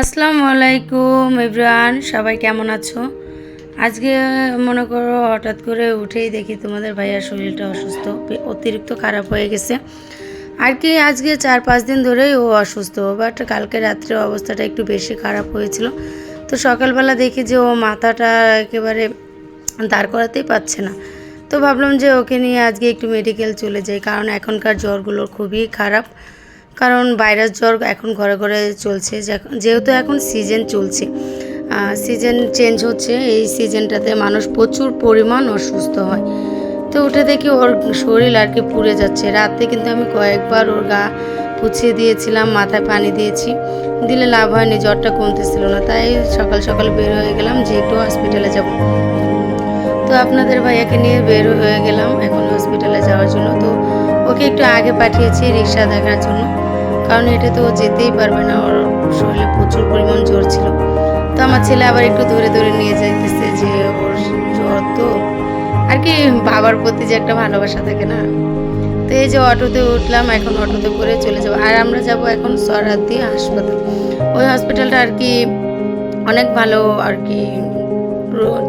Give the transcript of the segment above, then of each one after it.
আসসালামু আলাইকুম ইব্রান সবাই কেমন আছো? আজকে মনে করো হঠাৎ করে উঠেই দেখি তোমাদের ভাইয়ার শরীরটা অসুস্থ অতিরিক্ত খারাপ হয়ে গেছে। আর কি, আজকে চার পাঁচ দিন ধরেই ও অসুস্থ, বাট কালকে রাত্রে অবস্থাটা একটু বেশি খারাপ হয়েছিল। তো সকালবেলা দেখি যে ও মাথাটা একেবারে দাঁড় করাতেই পারছে না। তো ভাবলাম যে ওকে নিয়ে আজকে একটু মেডিকেল চলে যাই, কারণ এখনকার জ্বরগুলো খুবই খারাপ। কারণ ভাইরাস জ্বর এখন ঘরে ঘরে চলছে যেহেতু এখন সিজন চলছে। সিজন চেঞ্জ হচ্ছে, এই সিজনটাতে মানুষ প্রচুর পরিমাণ অসুস্থ হয়। তো উঠে দেখি ওর শরীর আর কি পুড়ে যাচ্ছে। রাতে কিন্তু আমি কয়েকবার ওর গা পুছিয়ে দিয়েছিলাম, মাথায় পানি দিয়েছি। দিলে লাভ হয়নি, জ্বরটা কমতেছিল না। তাই সকাল সকাল বের হয়ে গেলাম যে একটু হসপিটালে যাব। তো আপনাদের ভাইয়াকে নিয়ে বের হয়ে গেলাম এখন হসপিটালে যাওয়ার জন্য। তো ওকে একটু আগে পাঠিয়েছি রিক্সা দেখার জন্য। কারণ এটা তো যেতেই পারবে না, ওর শরীরে প্রচুর পরিমাণ জ্বর ছিল। তো আমার ছেলে আবার একটু ধরে ধরে নিয়ে যাইতেছে যে ওর জ্বর তো। আর কি, বাবার প্রতি যে একটা ভালোবাসা থাকে না। তো এই যে অটোতে উঠলাম, এখন অটোতে করে চলে যাব। আর আমরা যাব এখন সরাদি হাসপাতাল। ওই হসপিটালটা আর কি অনেক ভালো আর কি,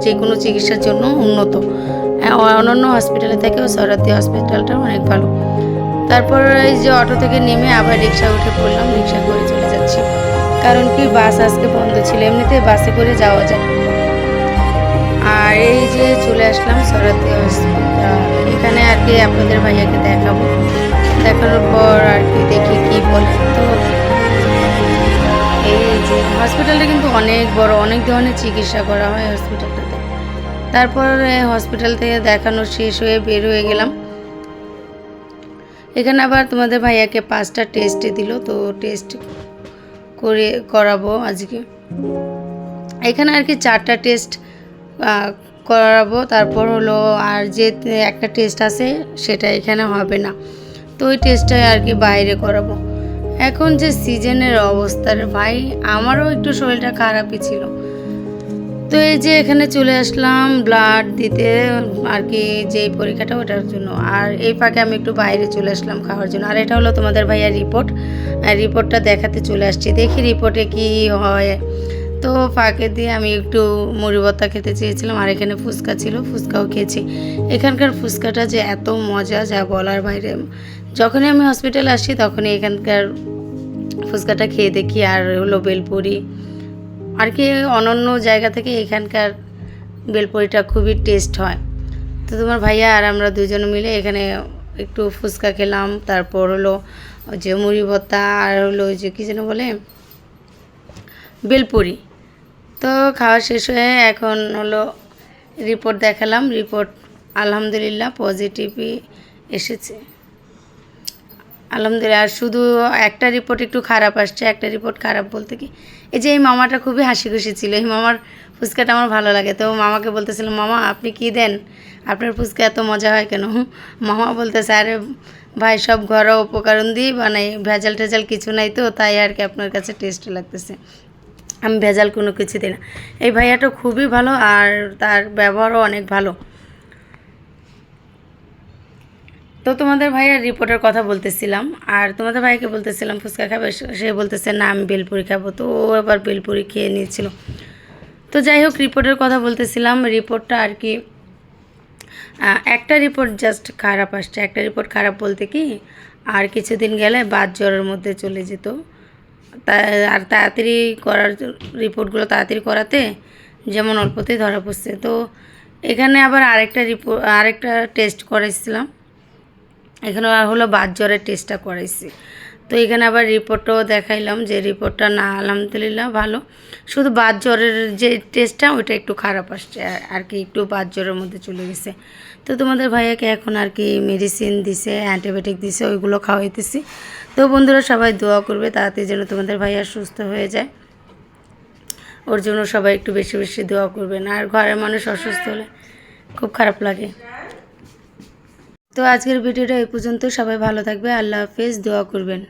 যে কোনো চিকিৎসার জন্য উন্নত। অন্যান্য হসপিটালে থেকেও সরাদি হসপিটালটা অনেক ভালো। তারপর এই যে অটো থেকে নেমে আবার রিক্সা উঠে পড়লাম, রিক্সা করে চলে যাচ্ছি। কারণ কি, বাস আজকে বন্ধ ছিল এমনিতে বাসে করে যাওয়া যায়। আর এই যে চলে আসলাম হসপিটাল এখানে আর কি আপনাদের ভাইয়াকে দেখাবো। দেখানোর পর আর কি দেখি কি বলে। তো এই যে হসপিটালটা কিন্তু অনেক বড়, অনেক ধরনের চিকিৎসা করা হয় হসপিটালটাতে তারপর হসপিটাল থেকে দেখানো শেষ হয়ে বের হয়ে গেলাম। এখানে আবার তোমাদের ভাইয়াকে পাঁচটা টেস্টে দিল, তো টেস্ট করে করাবো আজকে। এখানে আর কি চারটা টেস্ট করাবো, তারপর হলো আর যে একটা টেস্ট আছে সেটা এখানে হবে না। তো ওই টেস্টটাই আর কি বাইরে করাবো। এখন যে সিজনের অবস্থার ভাই, আমারও একটু শরীরটা খারাপই ছিল। তো এই যে এখানে চলে আসলাম ব্লাড দিতে আর কি যে পরীক্ষাটা ওটার জন্য। আর এই ফাঁকে আমি একটু বাইরে চলে আসলাম খাওয়ার জন্য। আর এটা হলো তোমাদের ভাইয়ার রিপোর্ট আর রিপোর্টটা দেখাতে চলে আসছি। দেখি রিপোর্টে কি হয়। তো ফাঁকে দিয়ে আমি একটু মুড়ি খেতে চেয়েছিলাম। আর এখানে ফুচকা ছিল, ফুচকাও খেয়েছি। এখানকার ফুচকাটা যে এত মজা, যা বলার বাইরে। যখনই আমি হসপিটালে আসি, তখনই এখানকার ফুচকাটা খেয়ে দেখি। আর হলো বেলপুরি। আর কি অনন্য জায়গা থেকে এখানকার বেলপুরিটা খুবই টেস্ট হয়। তো তোমার ভাইয়া আর আমরা দুজন মিলে এখানে একটু ফুচকা খেলাম, তারপর হলো যে মুড়ি ভর্তা আর হলো যে কী যেন বলে, বেলপুরি। তো খাওয়া শেষ হয়ে এখন হলো রিপোর্ট দেখালাম রিপোর্ট আলহামদুলিল্লাহ পজিটিভই এসেছে। আলহামদুলিল্লাহ, আর শুধু একটা রিপোর্ট একটু খারাপ আসছে, একটা রিপোর্ট খারাপ বলতে কি, এই যে এই মামাটা খুবই হাসি খুশি ছিল, এই মামার ফুচকাটা আমার ভালো লাগে, তো মামাকে বলতেছিল মামা, আপনি কি দেন? আপনার ফুচকা এত মজা হয় কেন? মামা বলতেছে, আরে ভাই, সব ঘরোয়া উপকরণ দিয়ে বানাই, ভেজাল টেজাল কিছু নাই তো, তাই আর কি আপনার কাছে টেস্ট লাগতেছে। আমি ভেজাল কোনো কিছু দিই না। এই ভাইয়াটা খুবই ভালো, আর তার ব্যবহারও অনেক ভালো। তো তোমাদের ভাইয়ের রিপোর্টের কথা বলতেছিলাম, আর তোমাদের ভাইকে বলতেছিলাম, ফুচকা খাবে? সে- বলতেছে, না, আমি বেলপুরি খাব। তো ও এবার বেলপুরি খেয়ে নিয়েছিল। তো যাই হোক, রিপোর্টের কথা বলতেছিলাম। রিপোর্টটা আর কি একটা রিপোর্ট জাস্ট খারাপ আসছে। একটা রিপোর্ট খারাপ বলতে কি, আর কিছুদিন গেলে বাদ জ্বরের মধ্যে চলে যেত। তা, আর তাড়াতাড়ি করার রিপোর্টগুলো তাড়াতাড়ি করাতে যেমন অল্পতেই ধরা পড়ছে। তো এখানে আবার আরেকটা রিপোর্ট আরেকটা টেস্ট করেছিলাম এখানে আর হলো বাদ জ্বরের টেস্টটা করাইছি। তো এখানে আবার রিপোর্টও দেখাইলাম যে রিপোর্টটা না, আলহামদুলিল্লাহ ভালো। শুধু বাদ জ্বরের যে টেস্টটা ওইটা একটু খারাপ আসছে। আর- কি একটু বাদ জ্বরের মধ্যে চলে গেছে। তো তোমাদের ভাইয়াকে এখন আর কি মেডিসিন দিছে অ্যান্টিবায়োটিক দিছে, ওইগুলো খাওয়াইতেছি। তো বন্ধুরা সবাই দোয়া করবে, তাড়াতাড়ি যেন তোমাদের ভাইয়া সুস্থ হয়ে যায়। ওর জন্য সবাই একটু বেশি বেশি দোয়া করবেন। আর ঘরের মানুষ অসুস্থ হলে খুব খারাপ লাগে। তো আজকের ভিডিওটা এই পর্যন্ত। সবাই ভালো থাকবে। আল্লাহ হাফেজ। দোয়া করবেন।